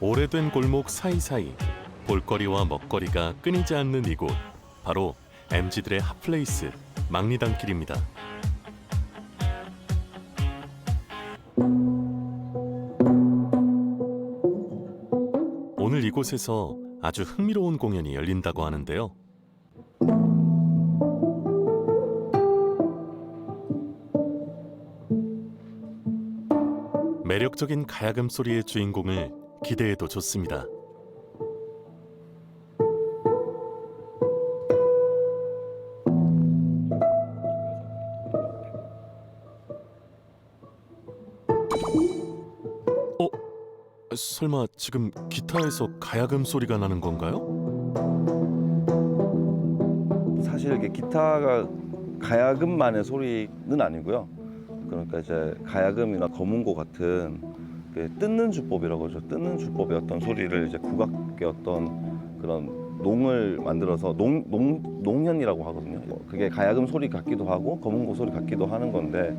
오래된 골목 사이사이 볼거리와 먹거리가 끊이지 않는 이곳 바로 MZ들의 핫플레이스 막리단길입니다. 오늘 이곳에서 아주 흥미로운 공연이 열린다고 하는데요. 매력적인 가야금 소리의 주인공을 기대해도 좋습니다. 어? 설마 지금 기타에서 가야금 소리가 나는 건가요? 사실 이게 기타가 가야금만의 소리는 아니고요. 그러니까 이제 가야금이나 거문고 같은 그 뜯는 주법이라고 하죠. 뜯는 주법의 어떤 소리를 이제 국악의 어떤 그런 농을 만들어서 농, 농, 농현이라고 하거든요. 그게 가야금 소리 같기도 하고 거문고 소리 같기도 하는 건데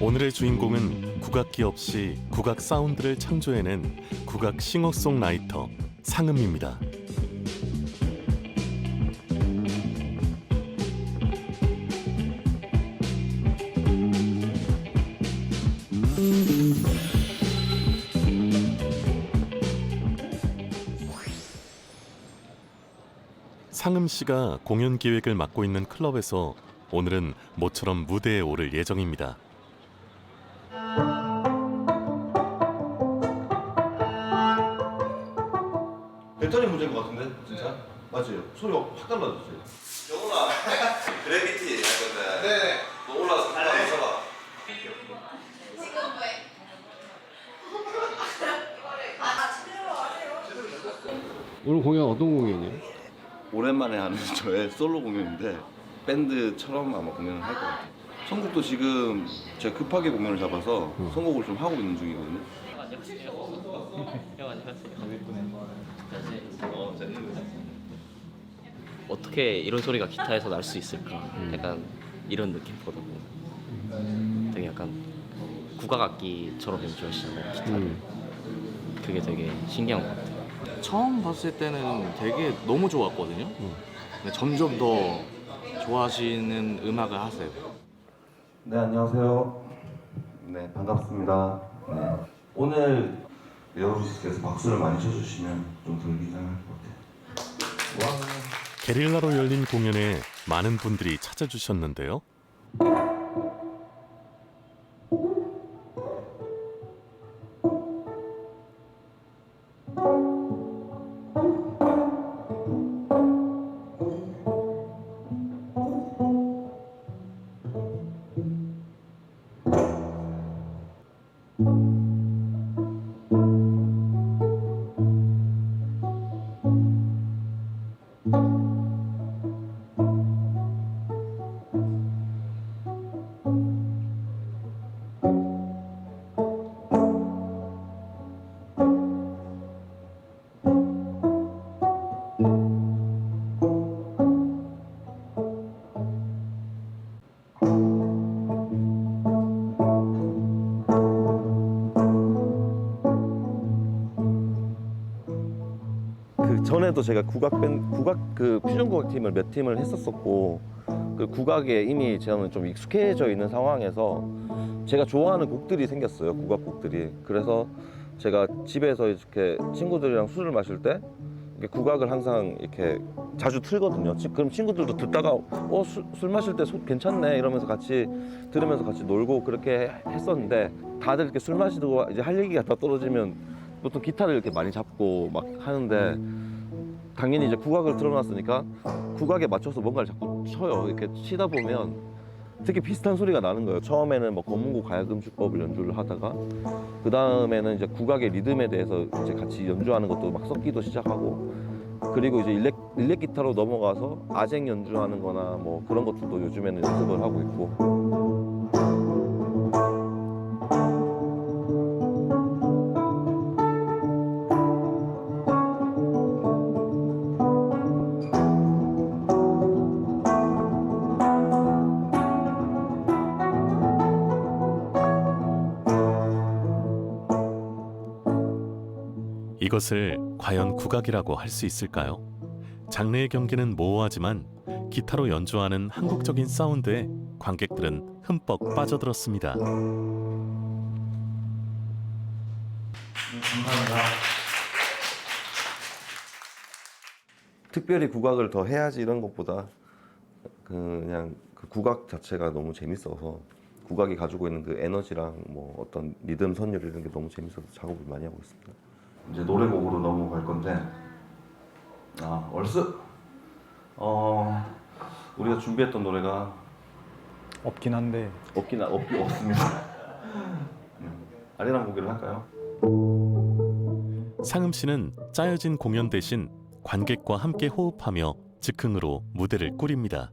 오늘의 주인공은 국악기 없이 국악 사운드를 창조해낸 국악 싱어송라이터 상음입니다. 상음 씨가 공연 기획을 맡고 있는 클럽에서 오늘은 모처럼 무대에 오를 예정입니다. 배터리 문제인 것 같은데 진짜? 맞아요. 소리가 확 달라졌어요. 영훈아 그래비티 할 건데 네네 너 올라가서 한번 네. 써봐 오늘 공연 어떤 공연이에요? 오랜만에 하는 저의 솔로 공연인데 밴드처럼 아마 공연을 할 것 같아요. 선곡도 지금 제가 급하게 공연을 잡아서 선곡을 좀 하고 있는 중이거든요. 어떻게 이런 소리가 기타에서 날 수 있을까? 약간 이런 느낌보다도 되게 약간 국악 악기처럼 연주하시는 기타를 그게 되게 신기한 것 같아요. 처음 봤을 때는 되게 너무 좋았거든요. 근데 점점 더 좋아하시는 음악을 하세요. 네 안녕하세요. 네 반갑습니다. 네. 오늘 여우지 씨께서 박수를 많이 쳐주시면 좀 덜 긴장할 것 같아요. 게릴라로 열린 공연에 많은 분들이 찾아주셨는데요. 전에도 제가 국악 밴 국악 그 퓨전 국악 팀을 몇 팀을 했었었고 그 국악에 이미 저는 좀 익숙해져 있는 상황에서 제가 좋아하는 곡들이 생겼어요 국악 곡들이 그래서 제가 집에서 이렇게 친구들이랑 술을 마실 때 국악을 항상 이렇게 자주 틀거든요. 치- 그럼 친구들도 듣다가 어술 마실 때 소- 괜찮네 이러면서 같이 들으면서 같이 놀고 그렇게 했었는데 다들 이렇게 술 마시고 이제 할 얘기가 다 떨어지면 보통 기타를 이렇게 많이 잡고 막 하는데 당연히 이제 국악을 틀어놨으니까 국악에 맞춰서 뭔가를 자꾸 쳐요. 이렇게 치다 보면 되게 비슷한 소리가 나는 거예요. 처음에는 뭐 검은고 가야금 주법을 연주를 하다가 그 다음에는 이제 국악의 리듬에 대해서 이제 같이 연주하는 것도 막 섞기도 시작하고 그리고 이제 일렉, 일렉 기타로 넘어가서 아쟁 연주하는 거나 뭐 그런 것들도 요즘에는 연습을 하고 있고 이것을 과연 국악이라고 할 수 있을까요? 장르의 경계는 모호하지만 기타로 연주하는 한국적인 사운드에 관객들은 흠뻑 빠져들었습니다. 특별히 국악을 더 해야지 이런 것보다 그냥 그 국악 자체가 너무 재밌어서 국악이 가지고 있는 그 에너지랑 뭐 어떤 리듬 선율 이런 게 너무 재밌어서 작업을 많이 하고 있습니다. 이제 노래곡으로 넘어갈 건데 아 얼스 어 우리가 준비했던 노래가 없긴 한데 없긴 하- 없, 없습니다. 음, 아리랑 고기를 할까요? 상음 씨는 짜여진 공연 대신 관객과 함께 호흡하며 즉흥으로 무대를 꾸립니다.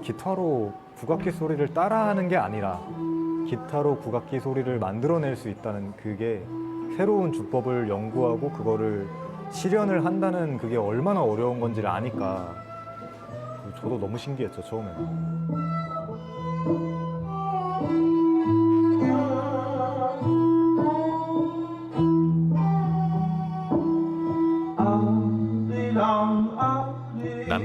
기타로 국악기 소리를 따라하는 게 아니라 기타로 국악기 소리를 만들어낼 수 있다는 그게 새로운 주법을 연구하고 그거를 실현을 한다는 그게 얼마나 어려운 건지를 아니까 저도 너무 신기했죠 처음에는.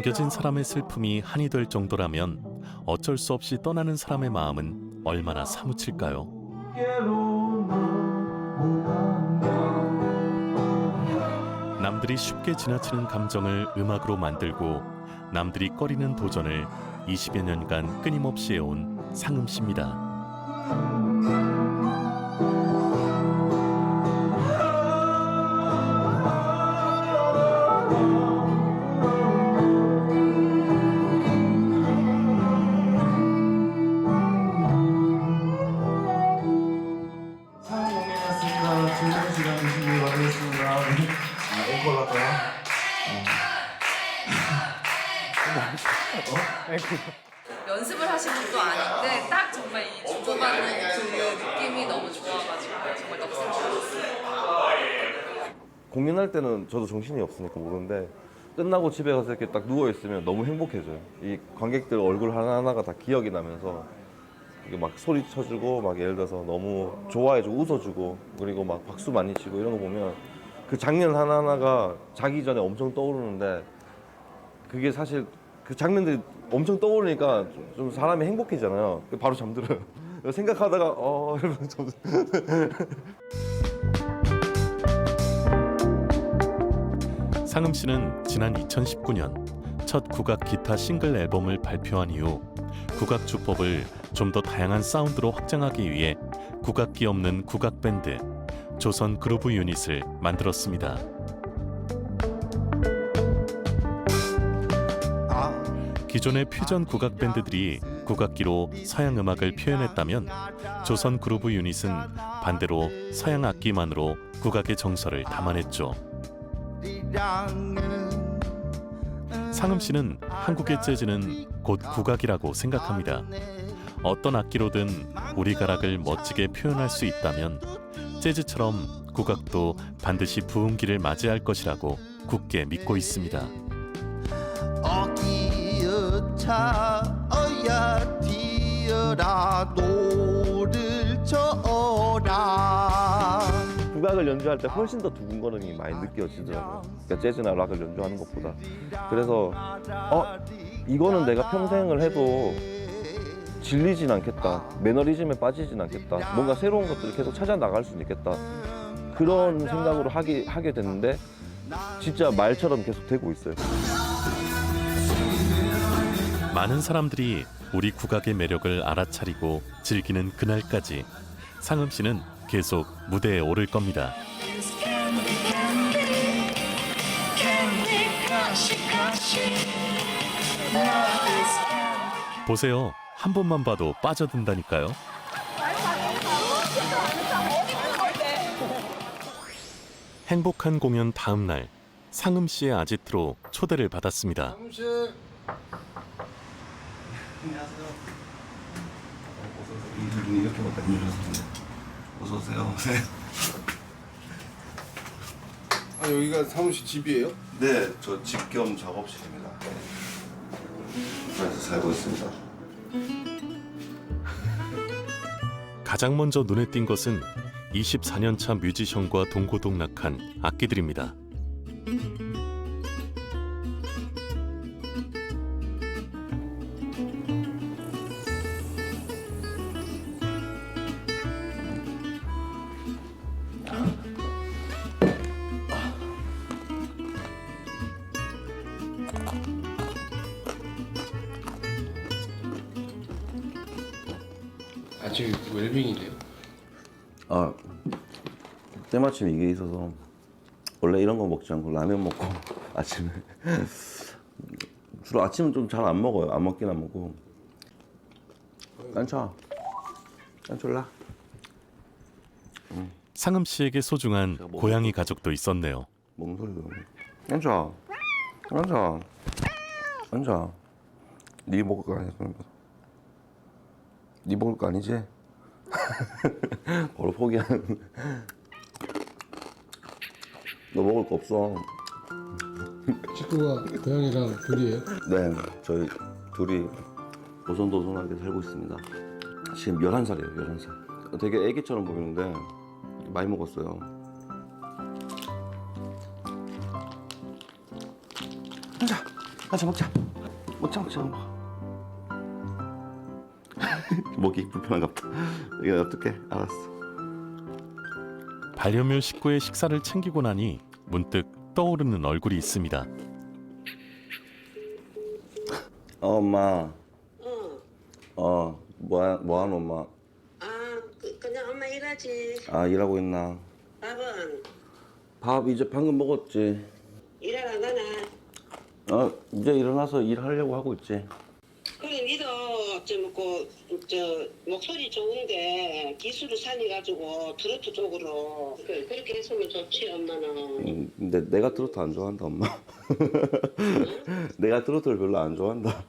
남겨진 사람의 슬픔이 한이 될 정도라면 어쩔 수 없이 떠나는 사람의 마음은 얼마나 사무칠까요? 남들이 쉽게 지나치는 감정을 음악으로 만들고 남들이 꺼리는 도전을 20여 년간 끊임없이 해온 상음 씨입니다. 저도 정신이 없으니까 모르는데 끝나고 집에 가서 이렇게 딱 누워 있으면 너무 행복해져요. 이 관객들 얼굴 하나 하나가 다 기억이 나면서 이게 막 소리 쳐주고 막 예를 들어서 너무 좋아해주고 웃어주고 그리고 막 박수 많이 치고 이런 거 보면 그 장면 하나 하나가 자기 전에 엄청 떠오르는데 그게 사실 그 장면들이 엄청 떠오르니까 좀- 좀 사람이 행복해지잖아요. 바로 잠들어요. 생각하다가 어 이러면서 잠 상음 씨는 지난 2019년 첫 국악 기타 싱글 앨범을 발표한 이후 국악 주법을 좀 더 다양한 사운드로 확장하기 위해 국악기 없는 국악 밴드 조선 그루브 유닛을 만들었습니다. 기존의 퓨전 국악 밴드들이 국악기로 서양 음악을 표현했다면 조선 그루브 유닛은 반대로 서양 악기만으로 국악의 정서를 담아냈죠. 상음 씨는 한국의 재즈는 곧 국악이라고 생각합니다. 어떤 악기로든 우리 가락을 멋지게 표현할 수 있다면 재즈처럼 국악도 반드시 부흥기를 맞이할 것이라고 굳게 믿고 있습니다. 어기여차 어야 뛰어라 노를 져라 국악을 연주할 때 훨씬 더 두근거림이 많이 느껴지더라고요. 그러니까 재즈나 락을 연주하는 것보다. 그래서 어 이거는 내가 평생을 해도 질리진 않겠다. 매너리즘에 빠지진 않겠다. 뭔가 새로운 것들을 계속 찾아 나갈 수는 있겠다. 그런 생각으로 하게 하게 됐는데 진짜 말처럼 계속 되고 있어요. 많은 사람들이 우리 국악의 매력을 알아차리고 즐기는 그날까지 상음 씨는 계속 무대에 오를 겁니다. 보세요. 한 번만 봐도 빠져든다니까요. 행복한 공연 다음 날 상음 씨의 아지트로 초대를 받았습니다. 이분이 이렇게 밖에 안 열렸는데. 어서 오세요. 아 여기가 사무실 집이에요? 네, 저 집 겸 작업실입니다. 그래서 살고 있습니다. 가장 먼저 눈에 띈 것은 24년 차 뮤지션과 동고동락한 악기들입니다. 아침 웰빙이래요. 아, 때마침 이게 있어서 원래 이런 거 먹지 않고 라면 먹고 아침에 주로 아침은 좀 잘 안 먹어요. 안 먹긴 안 먹고. 깐차, 깐촐라. 상음 씨에게 소중한 고양이 가족도 있었네요. 뭔 소리야? 앉아, 앉아, 앉아. 네 먹을 거 아니야? 네 먹을 거 아니지? 바로 포기하는. 너 먹을 거 없어. 식구가 고양이랑 둘이에요. 네, 저희 둘이 오손도손하게 살고 있습니다. 지금 11살이에요, 11살. 되게 애기처럼 보이는데 많이 먹었어요. 앉아, 앉아 먹자. 먹자, 먹자, 불편한가 보다. 이게 어떡해? 알았어. 반려묘 식구의 식사를 챙기고 나니 문득 떠오르는 얼굴이 있습니다. 어, 엄마. 어. 어, 뭐, 뭐하노, 엄마? 아, 그, 그냥 엄마 일하지. 아, 일하고 있나? 밥은 밥 이제 방금 먹었지. 일하러 안 가나? 어, 이제 일어나서 일하려고 하고 있지. 니도 저뭐고 저 목소리 좋은데 기술을 살려가지고 트로트 쪽으로 그, 그렇게 했으면 좋지 엄마는. 음, 근데 내가 트로트 안 좋아한다, 엄마. 내가 트로트를 별로 안 좋아한다.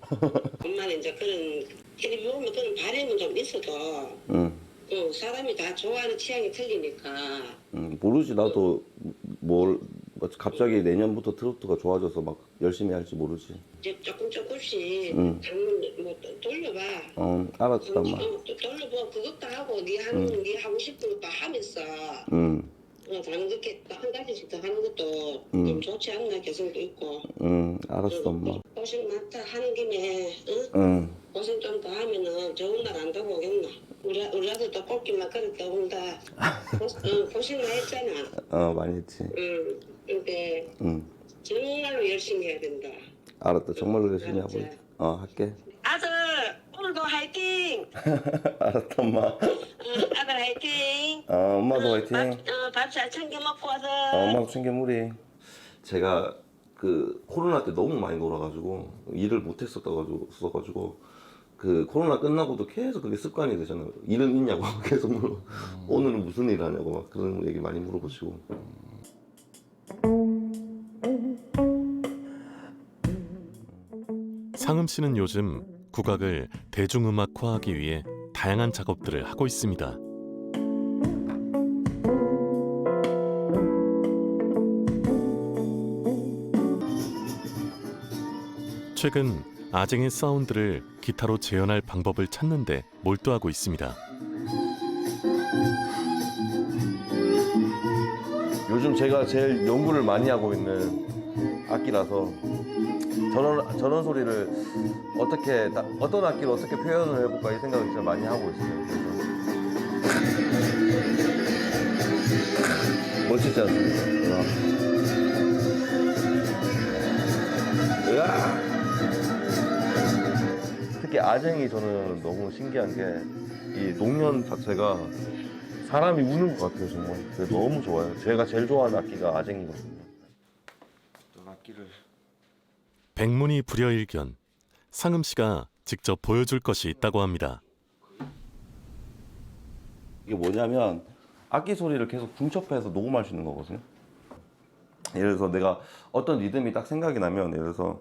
엄마는 이제 그런 텔레비 보면 그런 바램은 좀 있어도 응, 그 사람이 다 좋아하는 취향이 틀리니까. 응, 모르지. 나도 뭘, 뭐 갑자기 내년부터 트로트가 좋아져서 막 열심히 할지 모르지. 이제 조금 조금씩 응. 방문 뭐 또 돌려봐. 어, 알았다, 엄마. 어, 또 돌려봐. 그것도 하고 네 하는 네 하고 싶은 것도 하면서. 응, 어, 다른 그렇게 한 가지씩 더 하는 것도 음. 좀 좋지 않나 개성도 있고 응, 알았어, 엄마. 어, 고생 많다 하는 김에 응? 응, 고생 좀 더 하면은 좋은 날안 되고 오겠나 우리, 우리 아들도 꽃길만 걸었다 온다 고, 어, 고생 많이 했잖아 어, 많이 했지. 응. 근데 응, 정말로 열심히 해야 된다 알았다. 정말로 열심히 하고 있 어, 할게. 아들 오늘도 화이팅 알았다, 엄마. 어, 아들 화이팅 어, 엄마도 화이팅. 밥잘 챙겨 먹고 와서 어, 엄마도 챙겨 무리. 제가 그 코로나 때 너무 많이 놀아가지고 일을 못 했었어가지고 써가지고 그 코로나 끝나고도 계속 그게 습관이 되잖아요. 일은 있냐고 계속 물어. 오늘은 무슨 일 하냐고 막 그런 얘기 많이 물어보시고. 상음 씨는 요즘 국악을 대중음악화하기 위해 다양한 작업들을 하고 있습니다. 최근 아쟁의 사운드를 기타로 재현할 방법을 찾는데 몰두하고 있습니다. 제가 제일 연구를 많이 하고 있는 악기라서 저런 저런 소리를 어떻게 나- 어떤 악기로 어떻게 표현을 해볼까 이 생각을 진짜 많이 하고 있어요. 그래서 멋지지 않습니까? 와. 으아! 특히 아쟁이 저는 너무 신기한 게이 노면 자체가 사람이 우는 것 같아요 정말. 그래서 너무 좋아요. 제가 제일 좋아하는 악기가 아쟁이거든요. 악기를 백문이 불여일견. 상음 씨가 직접 보여줄 것이 있다고 합니다. 이게 뭐냐면 악기 소리를 계속 중첩해서 녹음할 수 있는 거거든요. 예를 들어서 내가 어떤 리듬이 딱 생각이 나면 예를 들어서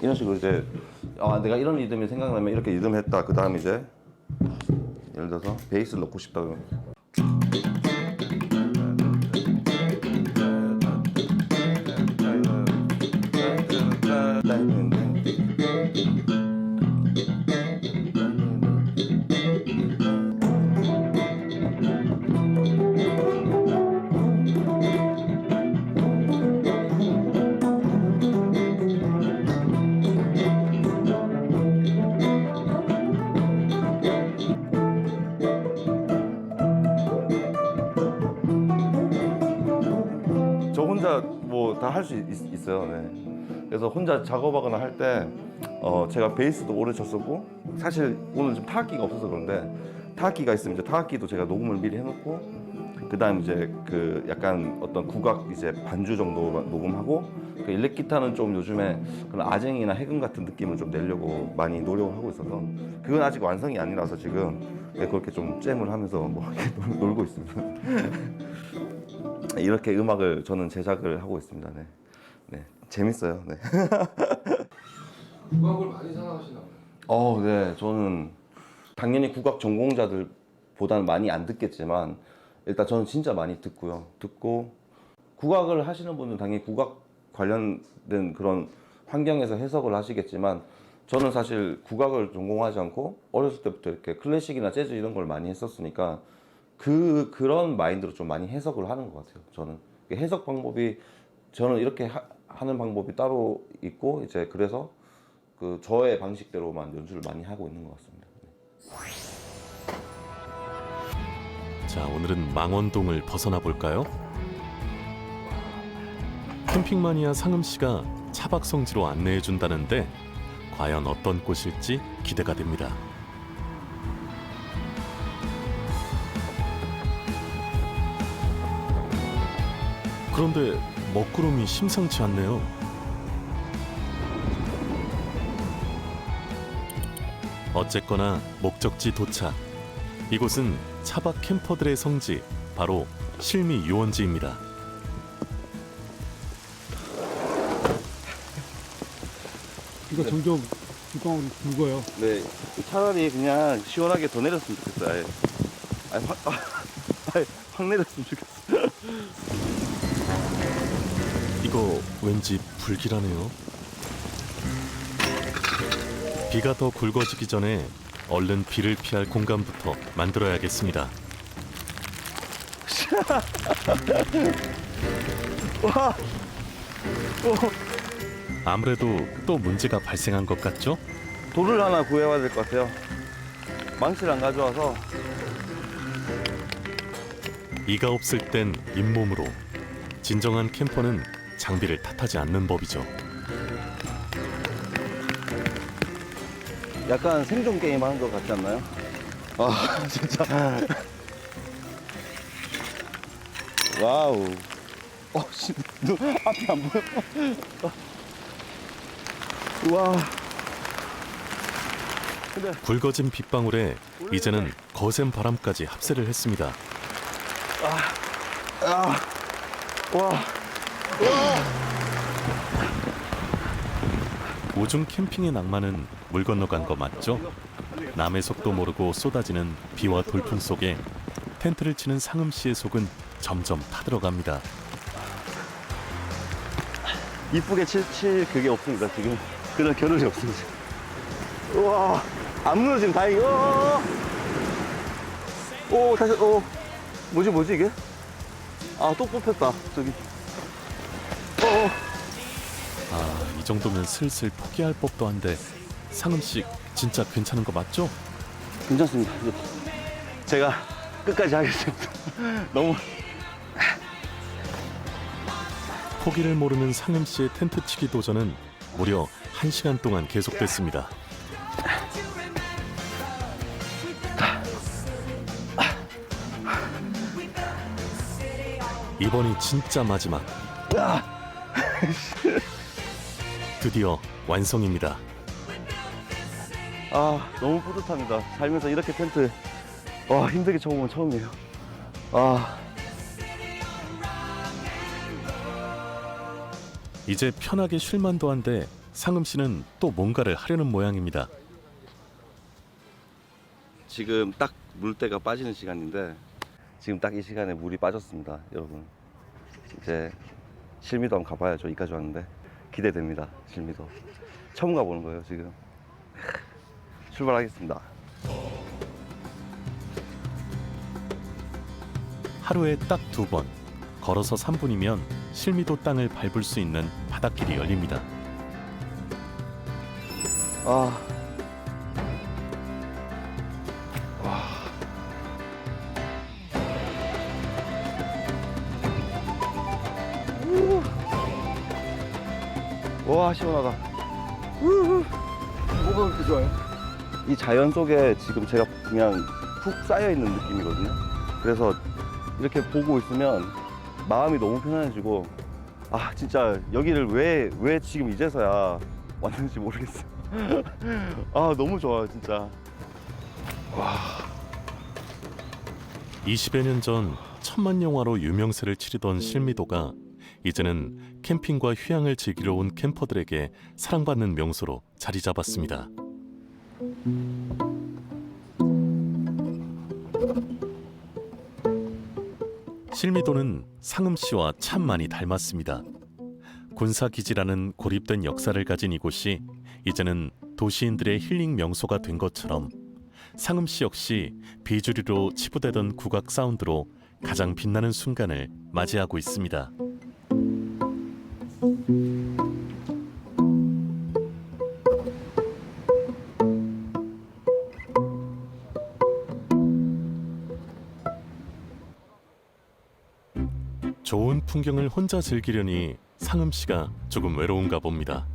이런 식으로 이제 아 내가 이런 리듬이 생각나면 이렇게 리듬 했다. 그 다음 이제 예를 들어서 베이스를 넣고 싶다 그러면 그래서 혼자 작업하거나 할 때 어, 제가 베이스도 오래 쳤었고 사실 오늘 좀 타악기가 없어서 그런데 타악기가 있으면 이제 타악기도 제가 녹음을 미리 해놓고 그다음 이제 그 약간 어떤 국악 이제 반주 정도 녹음하고 그 일렉 기타는 좀 요즘에 그런 아쟁이나 해금 같은 느낌을 좀 내려고 많이 노력을 하고 있어서 그건 아직 완성이 아니라서 지금 네, 그렇게 좀 잼을 하면서 뭐 이렇게 놀- 놀고 있습니다. 이렇게 음악을 저는 제작을 하고 있습니다. 네, 네 재밌어요. 네. 국악을 많이 사랑하시나 봐요. 어, 네, 저는 당연히 국악 전공자들보다는 많이 안 듣겠지만 일단 저는 진짜 많이 듣고요. 듣고 국악을 하시는 분은 당연히 국악 관련된 그런 환경에서 해석을 하시겠지만 저는 사실 국악을 전공하지 않고 어렸을 때부터 이렇게 클래식이나 재즈 이런 걸 많이 했었으니까 그 그런 마인드로 좀 많이 해석을 하는 것 같아요. 저는 해석 방법이 저는 이렇게 하, 하는 방법이 따로 있고 이제 그래서 그 저의 방식대로만 연주를 많이 하고 있는 것 같습니다. 자, 오늘은 망원동을 벗어나 볼까요? 캠핑 마니아 상음 씨가 차박 성지로 안내해 준다는데 과연 어떤 곳일지 기대가 됩니다. 그런데 먹구름이 심상치 않네요. 어쨌거나 목적지 도착. 이곳은 차박 캠퍼들의 성지, 바로 실미 유원지입니다. 이거 점점 뚜껑으로 굵어요. 네, 차라리 그냥 시원하게 더 내렸으면 좋겠어요. 아예. 아예 확, 아예 확 내렸으면 좋겠어요. 이거 왠지 불길하네요. 비가 더 굵어지기 전에 얼른 비를 피할 공간부터 만들어야겠습니다. 와, 아무래도 또 문제가 발생한 것 같죠? 돌을 하나 구해와야 될 것 같아요. 망치를 안 가져와서 이가 없을 땐 잇몸으로 진정한 캠퍼는 장비를 탓하지 않는 법이죠. 약간 생존 게임 하는 것 같지 않나요? 아, 진짜. 와우. 어, 씨, 눈 앞이 안 보여. 와. 근데 굵어진 빗방울에 이제는 거센 바람까지 합세를 했습니다. 아, 와. 오중 캠핑의 낭만은 물 건너간 거 맞죠? 남의 속도 모르고 쏟아지는 비와 돌풍 속에 텐트를 치는 상음 씨의 속은 점점 타들어갑니다. 이쁘게 칠, 칠 그게 없습니다, 지금. 그런 겨를이 없습니다. 우와. 안 무너지면. 어, 오, 다시, 오. 뭐지, 뭐지, 이게? 아, 또 뽑혔다, 저기. 어, 아, 이 정도면 슬슬 포기할 법도 한데 상음 씨 진짜 괜찮은 거 맞죠? 괜찮습니다. 이제 제가 끝까지 하겠습니다. 너무. 포기를 모르는 상음 씨의 텐트 치기 도전은 무려 1시간 동안 계속됐습니다. 이번이 진짜 마지막. 드디어 완성입니다. 아, 너무 뿌듯합니다. 살면서 이렇게 텐트, 와, 힘들게 건 처음이에요. 아, 이제 편하게 쉴 만도 한데 상음 씨는 또 뭔가를 하려는 모양입니다. 지금 딱 물때가 빠지는 시간인데, 지금 딱 이 시간에 물이 빠졌습니다, 여러분. 이제 실미도 한번 가봐야죠. 이까지 왔는데. 기대됩니다, 실미도. 처음 가보는 거예요, 지금. 출발하겠습니다. 하루에 딱 두 번 걸어서 3분이면 실미도 땅을 밟을 수 있는 바닷길이 열립니다. 아. 와. 와, 시원하다. 우후. 뭐가 그렇게 좋아요? 이 자연 속에 지금 제가 그냥 푹 쌓여 있는 느낌이거든요. 그래서 이렇게 보고 있으면 마음이 너무 편안해지고 아 진짜 여기를 왜 왜 지금 이제서야 왔는지 모르겠어요. 아 너무 좋아요 진짜. 20여 년 전 천만 영화로 유명세를 치르던 실미도가 이제는 캠핑과 휴양을 즐기러 온 캠퍼들에게 사랑받는 명소로 자리 잡았습니다. 실미도는 상음 씨와 참 많이 닮았습니다. 군사 기지라는 고립된 역사를 가진 이곳이 이제는 도시인들의 힐링 명소가 된 것처럼 상음 씨 역시 비주류로 치부되던 국악 사운드로 가장 빛나는 순간을 맞이하고 있습니다. 좋은 풍경을 혼자 즐기려니 상음 씨가 조금 외로운가 봅니다.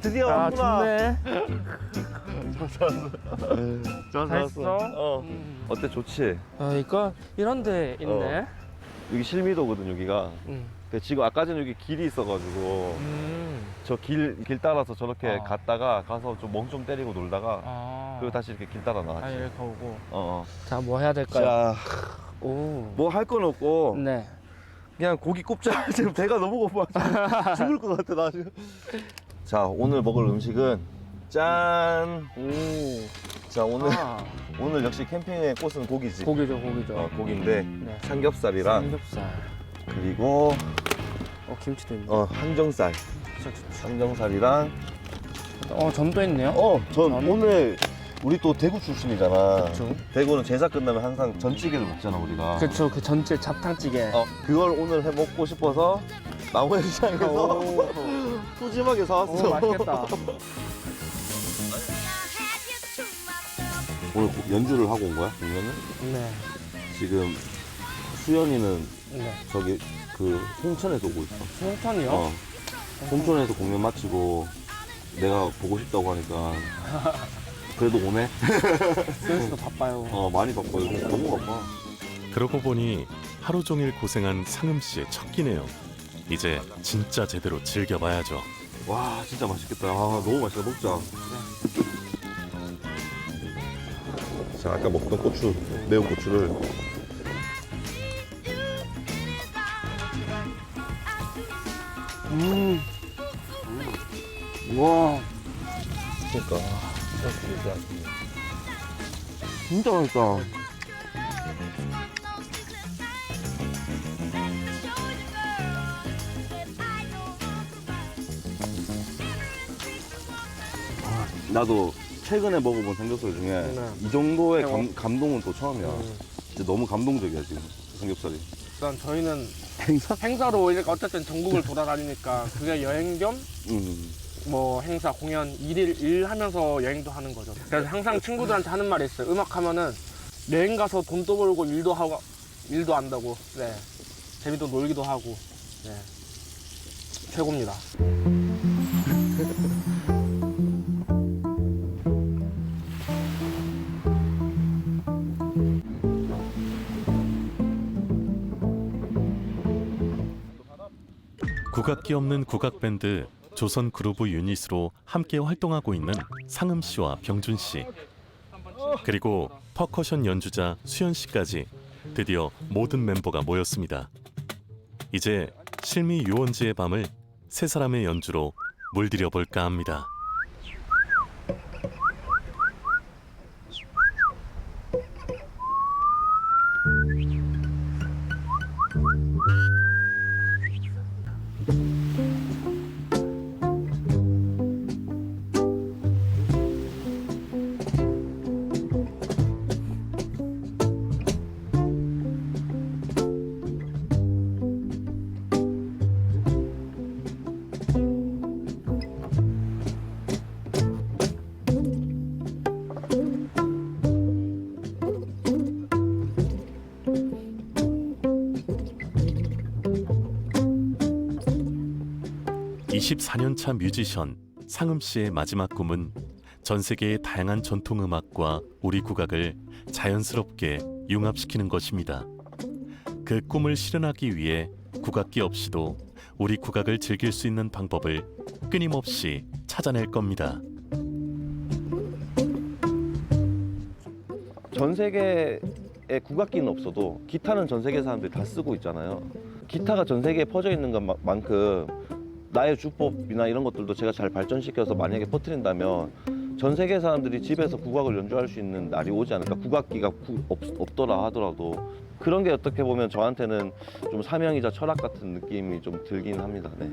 드디어 아, 왔구나. 좋네. 좋았어 왔어. 좋았어 잘 왔어. 있어? 어. 어때 좋지? 아, 이거 이런 데 있네. 어. 여기 실미도거든 여기가. 음. 근데 지금 아까 전에 여기 길이 있어가지고 음. 저 길 길 따라서 저렇게 어. 갔다가 가서 좀 멍 좀 때리고 놀다가 아. 그리고 다시 이렇게 길 따라 나왔지. 아, 이렇게 오고. 어. 어. 자, 뭐 해야 될까요? 자, 오. 뭐 할 건 없고 네. 그냥 고기 굽자. 지금 배가 너무 고파. 죽을 것 같아 나 지금. 자 오늘 먹을 음식은 짠. 오. 자 오늘 아, 오늘 역시 캠핑의 꽃은 고기지. 고기죠, 고기죠. 어, 고기인데 네. 삼겹살이랑 삼겹살. 그리고 어, 김치도 있네. 어 항정살. 진짜 좋죠. 항정살이랑 어, 전도 있네요. 어전 전? 오늘 우리 또 대구 출신이잖아. 그쵸. 대구는 제사 끝나면 항상 전찌개를 먹잖아 우리가. 그쵸, 그 전체 잡탕찌개. 어 그걸 오늘 해 먹고 싶어서 나무현시장에서 오. 푸짐하게 사왔어. 오, 맛있겠다. 오늘 연주를 하고 온 거야? 그러면은 네. 지금 수연이는 네. 저기 그 송천에서 오고 있어. 송편이요? 어. 송천에서 공연 마치고 내가 보고 싶다고 하니까 그래도 오네. 스트레스도 바빠요. 어 많이 바빠. 요즘 너무 바빠. 그러고 보니 하루 종일 고생한 상음 씨의 첫 끼네요. 이제 진짜 제대로 즐겨봐야죠. 와 진짜 맛있겠다. 아 너무 맛있다. 먹자. 제가 아까 먹던 고추 매운 고추를 음. 와, 그러니까 진짜 맛있다. 나도 최근에 먹어본 삼겹살 중에 네. 이 정도의 최고. 감, 감동은 또 처음이야. 진짜 너무 감동적이야 지금 삼겹살이. 일단 저희는 행사? 행사로 이렇게 어쨌든 전국을 돌아다니니까 그게 여행 겸 음. 뭐 행사 공연 일일 일 하면서 여행도 하는 거죠. 그래서 항상 친구들한테 하는 말이 있어요. 음악 하면은 여행 가서 돈도 벌고 일도 하고 일도 한다고. 네. 재미도 놀기도 하고. 네. 최고입니다. 국악기 없는 국악 밴드 조선 그루브 유닛으로 함께 활동하고 있는 상음 씨와 병준 씨 그리고 퍼커션 연주자 수현 씨까지 드디어 모든 멤버가 모였습니다. 이제 실미 유원지의 밤을 세 사람의 연주로 물들여 볼까 합니다. (24년 차) 뮤지션 상음 씨의 마지막 꿈은 전 세계의 다양한 전통 음악과 우리 국악을 자연스럽게 융합시키는 것입니다. 그 꿈을 실현하기 위해 국악기 없이도 우리 국악을 즐길 수 있는 방법을 끊임없이 찾아낼 겁니다. 전 세계에 국악기는 없어도 기타는 전 세계 사람들이 다 쓰고 있잖아요. 기타가 전 세계에 퍼져 있는 것만큼 나의 주법이나 이런 것들도 제가 잘 발전시켜서 만약에 퍼뜨린다면 전 세계 사람들이 집에서 국악을 연주할 수 있는 날이 오지 않을까. 국악기가 구- 없, 없더라 하더라도 그런 게 어떻게 보면 저한테는 좀 사명이자 철학 같은 느낌이 좀 들긴 합니다. 네.